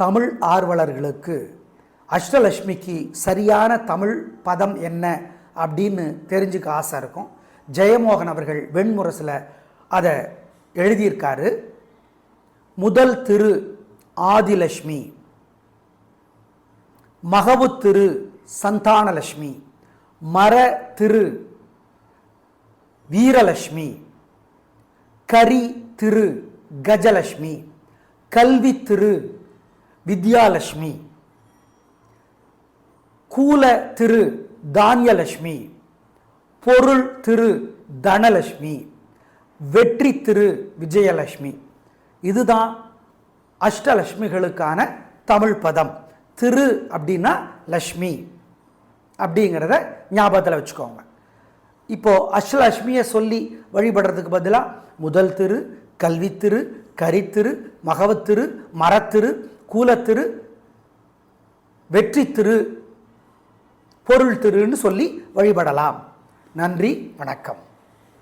தமிழ் ஆர்வலர்களுக்கு அஷ்டலட்சுமிக்கு சரியான தமிழ் பதம் என்ன அப்படின்னு தெரிஞ்சுக்க ஆசை இருக்கும். ஜெயமோகன் அவர்கள் வெண்முரசில் அதை எழுதியிருக்காரு. முதல் திரு ஆதிலட்சுமி மகவு திரு சந்தானலட்சுமி மர திரு வீரலட்சுமி கரி திரு கஜலட்சுமி கல்வி திரு வித்யாலட்சுமி கூல திரு தானியலட்சுமி பொருள் திரு தனலட்சுமி வெற்றி திரு விஜயலட்சுமி இதுதான் அஷ்டலட்சுமிகளுக்கான தமிழ் பதம். திரு அப்படின்னா லக்ஷ்மி அப்படிங்கிறத ஞாபகத்தில் வச்சுக்கோங்க. இப்போது அஷ்டலட்சுமியை சொல்லி வழிபடுறதுக்கு பதிலாக முதல் திரு கல்வித்திரு கரித்திரு மகவத்திரு மரத்திரு கூலத்திரு வெற்றி திரு பொருள் திருன்னு சொல்லி வழிபடலாம். நன்றி வணக்கம்.